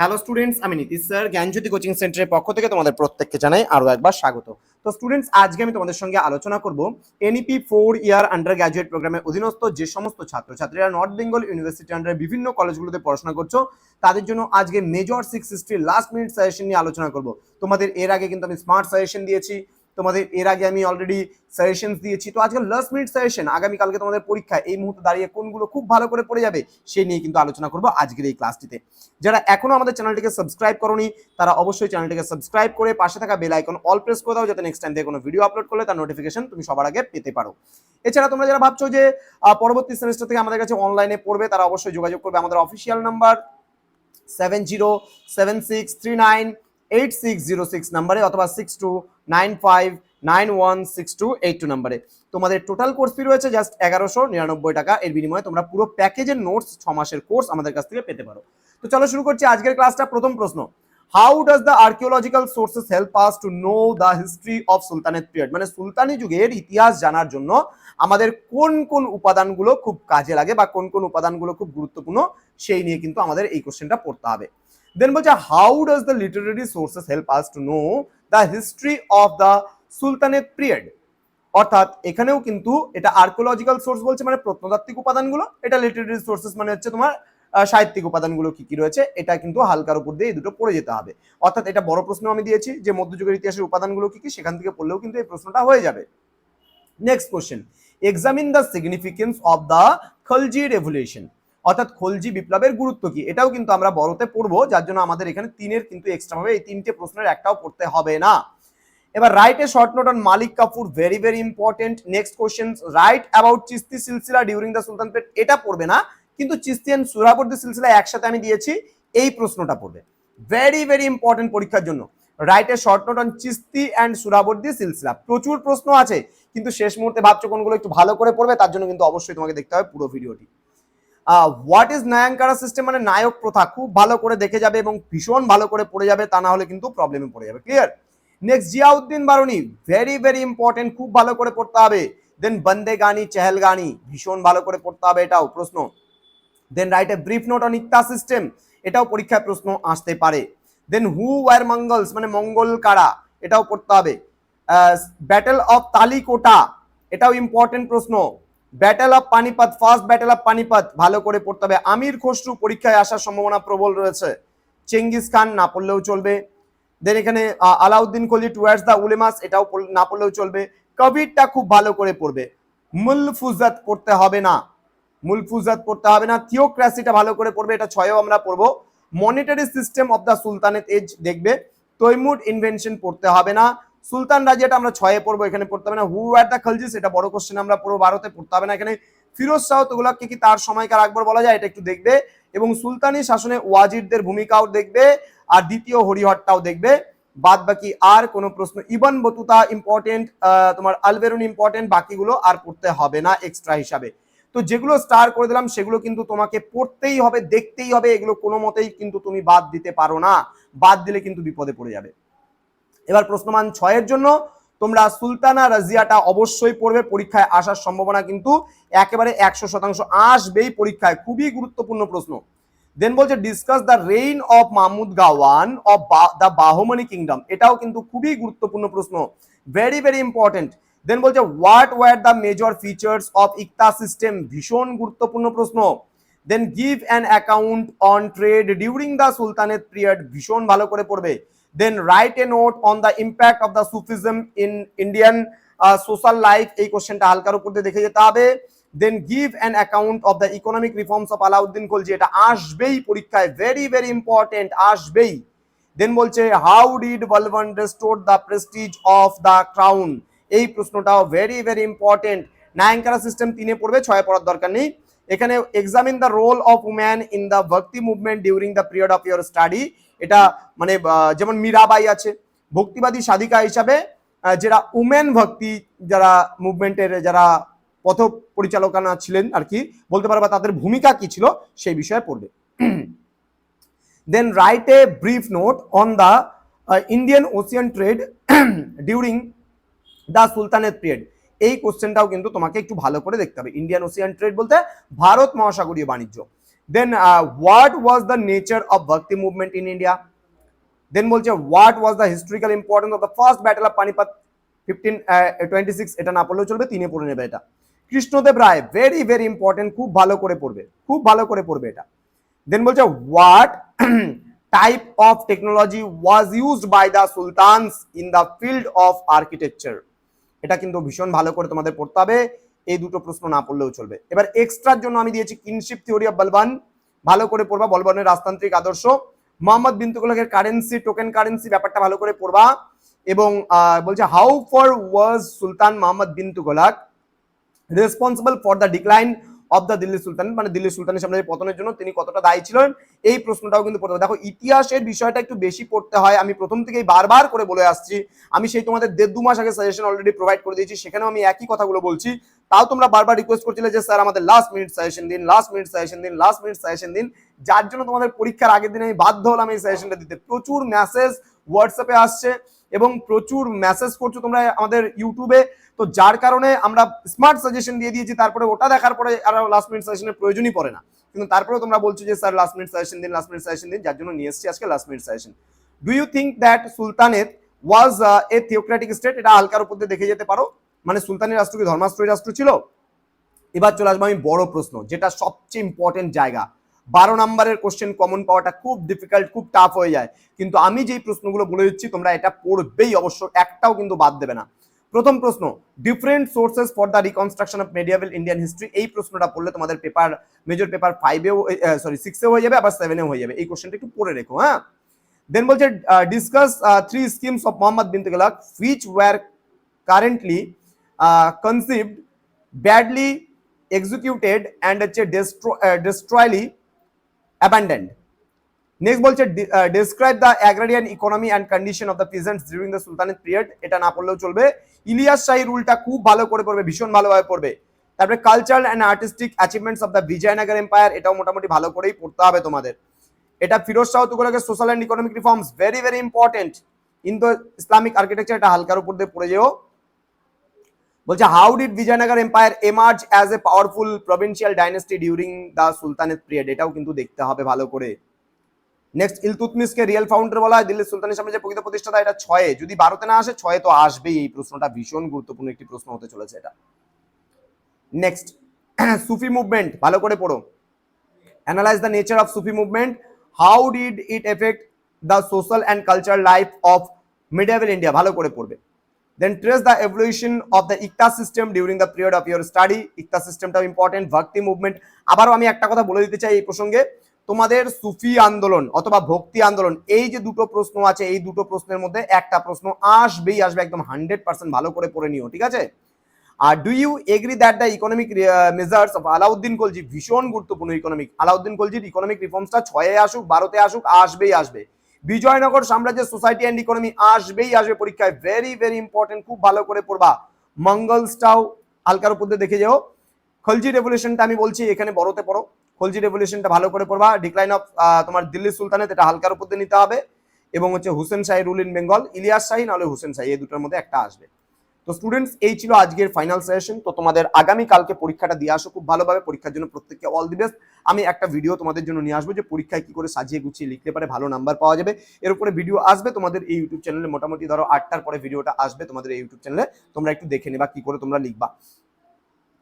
Hello students আমি Nitish sir, জ্ঞানজ্যোতি coaching সেন্টারের পক্ষ থেকে তোমাদের প্রত্যেককে জানাই আরও একবার স্বাগত। তো স্টুডেন্টস আজকে আমি তোমাদের সঙ্গে আলোচনা করব NEP four year undergraduate প্রোগ্রামের অধীনস্থ যে সমস্ত ছাত্রছাত্রীরা নর্থ বেঙ্গল ইউনিভার্সিটি আন্ডারে বিভিন্ন কলেজগুলোতে পড়াশোনা করছ, তাদের জন্য আজকে major six history last minute suggestion নিয়ে আলোচনা করব। তোমাদের এর আগে কিন্তু আমি স্মার্ট সাজেশন দিয়েছি তোমাদের এর আগে আমি অলরেডি সাজেশন দিয়েছি। তো আজকে লাস্ট মিনিট সাজেশন আগামীকালকে তোমাদের পরীক্ষা এই মুহূর্তে দাঁড়িয়ে কোনগুলো খুব ভালো করে পড়ে যাবে, সেই নিয়ে কিন্তু আলোচনা করব আজকের এই ক্লাসটিতে যারা এখনও আমাদের চ্যানেলটিকে সাবস্ক্রাইব করনি, তারা অবশ্যই চ্যানেলটিকে সাবস্ক্রাইব করে পাশে থাকা বেল আইকন অল প্রেস করে দাও, যাতে নেক্সট টাইম থেকে কোনো ভিডিও আপলোড করলে তার নোটিফিকেশন তুমি সবার আগে পেতে পারো। এছাড়া তোমরা যারা ভাবছ যে পরবর্তী সেমিস্টার থেকে আমাদের কাছে অনলাইনে পড়বে, তারা অবশ্যই যোগাযোগ করবে আমাদের official number seven zero seven six three nine eight six zero six নাম্বারে অথবা six two nine five nine one six two eight two নাম্বারে। তোমাদের টোটাল কোর্স ফি রয়েছে জাস্ট এগারোশো নিরানব্বই টাকা। এর বিনিময়ে তোমরা পুরো প্যাকেজের নোটস ছ মাসের কোর্স আমাদের কাছ থেকে পেতে পারো। তো চলো শুরু করছি আজকের ক্লাসটা প্রথম প্রশ্ন how does the archaeological sources help us to know the history of sultanate period মানে সুলতানি যুগের ইতিহাস জানার জন্য আমাদের কোন কোন উপাদানগুলো খুব কাজে লাগে বা কোন কোন উপাদানগুলো খুব গুরুত্বপূর্ণ সেই নিয়ে কিন্তু আমাদের এই কোশ্চেনটা পড়তে হবে। দেন বলছে how does the literary sources help us to know the history of the sultanate period. অর্থাৎ এখানেও কিন্তু এটা আর্কোলজিক্যাল সোর্স বলছে মানে প্রত্নতাত্ত্বিক উপাদানগুলো। এটা লিটারেরি সোর্সেস মানে হচ্ছে তোমার সাহিত্যিক উপাদানগুলো কি কি রয়েছে, এটা কিন্তু হালকার উপর দিয়ে এই দুটো পড়ে যেতে হবে। অর্থাৎ এটা বড় প্রশ্ন আমি দিয়েছি যে মধ্যযুগের ইতিহাসের উপাদানগুলো কি কি, সেখান থেকে পড়লেও কিন্তু এই প্রশ্নটা হয়ে যাবে। Next question examine the significance of the Khalji revolution অর্থাৎ খলজি বিপ্লবের গুরুত্ব কি? এটাও কিন্তু আমরা বড়তে পড়ব, যার জন্য আমাদের এখানে তিনের কিন্তু এক্সট্রা হবে এই তিনটে প্রশ্নের একটাও পড়তে হবে না। এবার write short note on Malik Kafur very very important next question write about Chishti Silsila during the সুলতান পেট এটা পড়বে না, কিন্তু চিস্তি অ্যান্ড সুরাবর্দি সিলসিলা একসাথে আমি দিয়েছি, এই প্রশ্নটা পড়বে। ভেরি ভেরি ইম্পর্টেন্ট পরীক্ষার জন্য write short note on Chishti and Suhrawardi Silsila, প্রচুর প্রশ্ন আছে, কিন্তু শেষ মুহূর্তে ভাবছ কোনগুলো একটু ভালো করে পড়বে, তার জন্য কিন্তু অবশ্যই তোমাকে দেখতে হবে পুরো ভিডিওটি হোয়াট ইজ নায়াঙ্কারা সিস্টেম মানে নায়ক প্রথা, খুব ভালো করে দেখে যাবে এবং ভীষণ ভালো করে পড়ে যাবে, তা না হলে কিন্তু প্রবলেমে পড়ে যাবে clear next Ziauddin Barani very very important খুব ভালো করে পড়তে হবে। দেন বন্দে গানি, চেহেল গানি, ভীষণ ভালো করে পড়তে হবে এটাও, প্রশ্ন। Then write a brief note on Iqta system এটাও পরীক্ষায় প্রশ্ন আসতে পারে। দেন হু ওয়ার মঙ্গলস মানে মঙ্গল কারা, এটাও পড়তে হবে। ব্যাটেল অফ তালিকোটা এটাও ইম্পর্টেন্ট প্রশ্ন। Battle of Panipat first battle of Panipat ভালো করে পড়তে হবে। আমির খসরু পরীক্ষায় আসার সম্ভাবনা প্রবল রয়েছে। চেঙ্গিস খান না পড়লেও চলবে। দেন এখানে আলাউদ্দিন কলি টুয়ার্ডস দ্য উলেমাস এটাও না পড়লেও চলবে। কবিরটা খুব ভালো করে পড়বে। মুলফুজাত পড়তে হবে না। মুলফুজাত পড়তে হবে না। থিওক্রাসিটা ভালো করে পড়বে, এটা ছয়েও আমরা পড়ব। Monetary system of the sultanate age দেখবে। তৈমুর ইনভেনশন পড়তে হবে না। সুলতান রাজিয়াটা আমরা ছয়ে পড়ব, এখানে পড়তে হবে না। হু আর দ্য খলজিস এটা বড় কোশ্চেন আমরা পড়ব ভারতে পড়তে হবে না। এখানে ফিরোজ শাহ, তোগুলাকে কি তার সময়কার আকবর বলা যায়? এটা একটু দেখবে। এবং সুলতানি শাসনে ওয়াজিরদের ভূমিকাও দেখবে, আর দ্বিতীয় হরিহরটাও দেখবে। বাদ বাকি আর কোনো প্রশ্ন, ইবন বতুতা ইম্পর্টেন্ট তোমার আলবেরুন ইম্পর্টেন্ট বাকিগুলো আর পড়তে হবে না এক্সট্রা হিসাবে। তো যেগুলো স্টার করে দিলাম, সেগুলো কিন্তু তোমাকে পড়তেই হবে, দেখতেই হবে, এগুলো কোনো মতেই কিন্তু তুমি বাদ দিতে পারো না। বাদ দিলে কিন্তু বিপদে পড়ে যাবে। এবার প্রশ্নমান ছয়ের জন্য তোমরা সুলতানা রাজিয়াটা অবশ্যই পড়বে। পরীক্ষায় আসার সম্ভাবনা কিন্তু একেবারে একশো শতাংশ আসবেই পরীক্ষায়। খুবই গুরুত্বপূর্ণ প্রশ্ন। দেন বলছে discuss the reign of Mahmud Gawan of the Bahmani kingdom এটাও কিন্তু খুবই গুরুত্বপূর্ণ প্রশ্ন। ভেরি ভেরি ইম্পর্টেন্ট দেন বলছে what were the major features of Iqta system ভীষণ গুরুত্বপূর্ণ প্রশ্ন। Then give an account on trade during the সুলতানের পিরিয়ড ভীষণ ভালো করে পড়বে। Then write a note on the impact of the Sufism in Indian social life এই কোশ্চেনটা হালকার উপর দিয়ে দেখে যেতে হবে। Then give an account of the economic reforms of Alauddin Khalji এটা আসবেই পরীক্ষায়। ভেরি ভেরি ইম্পর্টেন্ট আসবেই। দেন বলছে how did Balban restore the prestige of the crown এই প্রশ্নটাও very very important Nayankara system তিনে পড়বে, ছয় পড়ার দরকার নেই। এখানে examine the role of woman in the Bhakti movement during the period of your study এটা মানে যেমন মীরাবাই আছে, ভক্তিবাদী সাধিকা হিসাবে যারা উমেন ভক্তি যারা মুভমেন্টের যারা পথ পরিচালকানা ছিলেন আর কি, বলতে পারবা তাদের ভূমিকা কি ছিল, সেই বিষয়ে পড়বে। Then write a brief note on the Indian Ocean trade during the সুলতানের পিরিয়ড এই কোশ্চেনটাও কিন্তু তোমাকে একটু ভালো করে দেখতে হবে। ইন্ডিয়ান ওসিয়ান ট্রেড বলতে ভারত মহাসাগরীয় বাণিজ্য। Then what was the nature of Bhakti movement in India then বলছে what was the historical importance of the first battle of Panipat fifteen twenty six এটা না পড়লেও চলবে, তিনে পড়ে নেবে এটা। Krishnadeva Raya very very important খুব ভালো করে পড়বে, খুব ভালো করে পড়বে এটা। দেন বলছে what type of technology was used by the sultans in the field of architecture এটা কিন্তু ভীষণ ভালো করে তোমাদের পড়তে হবে। এই দুটো প্রশ্ন না পড়লেও চলবে। এবার এক্সট্রার জন্য আমি দিয়েছি কিনশিপ থিওরি অফ বলবান ভালো করে পড়বা বলবানের রাজতান্ত্রিক আদর্শ। মোহাম্মদ বিন তুগলকের কারেন্সি টোকেন কারেন্সি ব্যাপারটা ভালো করে পড়বা। এবং বলছে how far was sultan Mohammad bin Tughlaq responsible for the decline of the Delhi sultan মানে দিল্লি সুলতানের সামনে পতনের জন্য তিনি কতটা দায়ী ছিলেন, এই প্রশ্নটাও কিন্তু পড়তে দেখো, ইতিহাসের বিষয়টা একটু বেশি পড়তে হয়। আমি প্রথম থেকেই বারবার করে বলে আসছি। আমি সেই তোমাদের দেড় দু মাস আগে সাজেশন অলরেডি প্রোভাইড করে দিয়েছি। সেখানেও আমি একই কথাগুলো বলছি। তাও তোমরা বারবার রিকোয়েস্ট করছিলে যে, স্যার, আমাদের লাস্ট মিনিট সাজেশন দিন লাস্ট মিনিট সাজেশন দিন লাস্ট মিনিট সাজেশন দিন। যার জন্য তোমাদের পরীক্ষার আগের দিন আমি বাধ্য হলাম এই সাজেশনটা দিতে। প্রচুর মেসেজ হোয়াটসঅ্যাপে আসছে এবং প্রচুর মেসেজ করছ তোমরা আমাদের ইউটিউবে তো যার কারণে আমরা স্মার্ট সাজেশন দিয়ে দিয়েছি, তারপরে ওটা দেখার পরে আর লাস্ট মিনিট সাজেশনের প্রয়োজনই পড়ে না। কিন্তু তারপরেও তোমরা বলছো যে, স্যার লাস্ট মিনিট সাজেশন দিন লাস্ট মিনিট সাজেশন দিন। যার জন্য নিয়ে এসেছি আজকে last minute suggestion do you think that সুলতানের ওয়াজ এ থিওক্রেটিক স্টেট এটা হালকার উপর দেখে যেতে পারো। মানে সুলতানের রাষ্ট্র কি ধর্মাশ্রয় রাষ্ট্র ছিল? এবার চলে আসব আমি বড় প্রশ্ন, যেটা সবচেয়ে ইম্পর্টেন্ট জায়গা। বারো নম্বরের কোশ্চেন কমন পাওয়াটা খুব ডিফিকাল্ট খুব টাফ হয়ে যায়। কিন্তু আমি যেই প্রশ্নগুলো বলে দিচ্ছি, তোমরা এটা পড়বেই অবশ্য, একটাও কিন্তু বাদ দেবে না। প্রথম প্রশ্ন different sources for the reconstruction of medieval Indian history এই প্রশ্নটা পড়লে তোমাদের পেপার মেজর পেপার ফাইভেও সরি সিক্সেও হয়ে যাবে আবার সেভেনেও হয়ে যাবে। এই কোশ্চেনটা একটু পড়ে রেখো হ্যাঁ? দেন বলছে discuss three schemes of Mohammad bin Tughlaq were currently uh, conceived badly executed and হচ্ছে destroyly abandoned নেক্সট বলছে describe the agrarian economy and condition of the peasants during the সুলতানের পিরিয়ড এটা না পড়লেও চলবে। ইলিয়াস শাহী রুলটা খুব ভালো করে পড়বে, ভীষণ ভালোভাবে পড়বে। তারপরে cultural and artistic achievements of the Vijayanagar empire এটাও মোটামুটি ভালো করেই পড়তে হবে তোমাদের। এটা Firoz Shah তুগলকের social and economic reforms very very important in the Islamic architecture এটা হালকার উপর দিয়ে পড়ে যেও। বলছে how did Vijayanagar empire emerge as a powerful provincial dynasty during the সুলতানের পিরিয়ড এটাও কিন্তু দেখতে হবে ভালো করে। নেক্সট ইলতুতমিসকে রিয়েল ফাউন্ডার বলা হয়, দিল্লির সুলতানের সামনে যে প্রকৃত প্রতিষ্ঠাতা, এটা ছয়ে। যদি বারোতে না আসে, ছয়ে তো আসবেই। এই প্রশ্নটা ভীষণ গুরুত্বপূর্ণ একটি প্রশ্ন হতে চলেছে এটা। নেক্সট সুফি মুভমেন্ট ভালো করে পড়ো। Analyse the nature of Sufi movement how did it effect the social and cultural life of medieval India ভালো করে পড়বে। Then trace the evolution of the Iqta system during the period of your study Iqta সিস্টেমটাও important Bhakti movement আবারও আমি একটা কথা বলে দিতে চাই এই প্রসঙ্গে। তোমাদের সুফি আন্দোলন অথবা ভক্তি আন্দোলন, এই যে দুটো প্রশ্ন আছে, এই দুটো প্রশ্নের মধ্যে একটা প্রশ্ন আসবেই আসবে একদম হান্ড্রেড পার্সেন্ট ভালো করে পড়ে নিও, ঠিক আছে? আর do you agree that the economic measures of Alauddin Khalji ভীষণ গুরুত্বপূর্ণ ইকোনমিক আলাউদ্দিন কলজির ইকোনমিক রিফর্মসটা ছয়ে আসুক, বারোতে আসুক, আসবেই আসবে। বিজয়নগর সাম্রাজ্যের সোসাইটি অ্যান্ড ইকোনমি আসবেই আসবে পরীক্ষায় ভেরি ভেরি ইম্পর্টেন্ট খুব ভালো করে পড়বা। মঙ্গলসটাও হালকার উপর দেখে যাও। খলজি রেভলিউশনটা আমি বলছি, এখানে বড়তে পড়ো। খলজি রেভলিউশনটা ভালো করে পড়বা। ডিক্লাইন অফ তোমার দিল্লি সুলতানেত এটা হালকার উপর দিয়ে নিতে হবে। এবং হচ্ছে Hussain Shahi rule in Bengal Ilyas Shahi নাহলে হুসেন শাহী, এই দুটোর মধ্যে একটা আসবে। তো স্টুডেন্টস এই ছিল আজকের ফাইনাল সেশন তো তোমাদের আগামী কালকে পরীক্ষাটা দিয়ে আসো খুব ভালোভাবে, পরীক্ষার জন্য প্রত্যেককে অল দি বেস্ট আমি একটা ভিডিও তোমাদের জন্য নিয়ে আসব যে পরীক্ষায় কি করে সাজিয়ে গুছিয়ে লিখতে পারে ভালো নাম্বার পাওয়া যাবে। এর উপরে ভিডিও আসবে, তোমাদের এই ইউটিউব চ্যানেলে মোটামুটি ধরো আটটার পরে ভিডিওটা আসবে তোমাদের এই ইউটিউব চ্যানেলে তোমরা একটু দেখে নেবা কি করে তোমরা লিখবা।